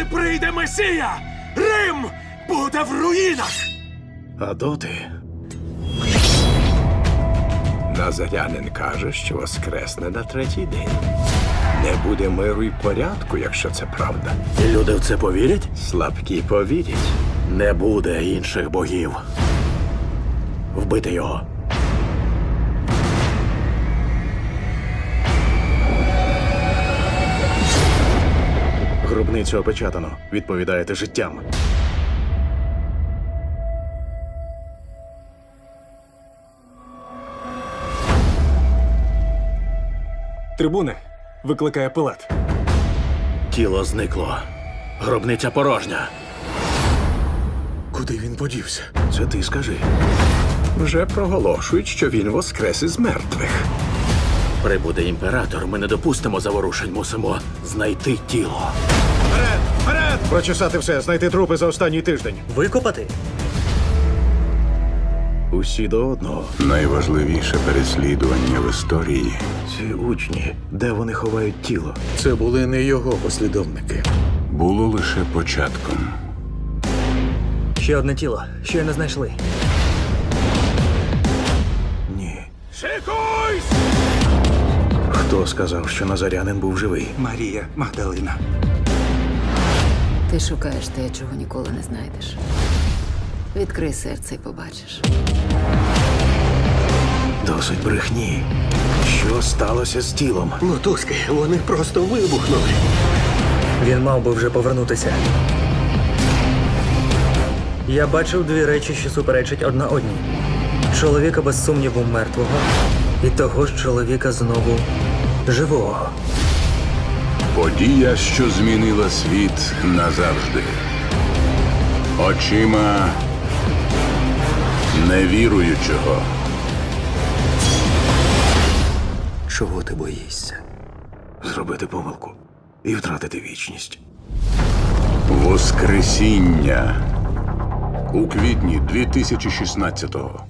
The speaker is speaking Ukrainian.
Коли прийде Месія, Рим буде в руїнах! А доти. Назарянин каже, що воскресне на третій день. Не буде миру й порядку, якщо це правда. Люди в це повірять? Слабкі повірять. Не буде інших богів. Вбити його. Гробницю опечатано. Відповідаєте життям. Трибуни викликає пилат. Тіло зникло. Гробниця порожня. Куди він подівся? Це ти скажи. Вже проголошують, що він воскрес із мертвих. Прибуде імператор, ми не допустимо заворушень, мусимо знайти тіло. Прочесати все, знайти трупи за останній тиждень. Викопати? Усі до одного. Найважливіше переслідування в історії. Ці учні, де вони ховають тіло? Це були не його послідовники. Було лише початком. Ще одне тіло. Щойно знайшли. Ні. Шикуйсь! Хто сказав, що Назарянин був живий? Марія Магдалина. Ти шукаєш те, чого ніколи не знайдеш. Відкрий серце і побачиш. Досить брехні. Що сталося з тілом? Мотузки, вони просто вибухнули. Він мав би вже повернутися. Я бачив дві речі, що суперечать одна одній: чоловіка без сумніву мертвого, і того ж чоловіка знову живого. Подія, що змінила світ назавжди. Очима невіруючого. Чого ти боїшся? Зробити помилку і втратити вічність. Воскресіння у квітні 2016-го.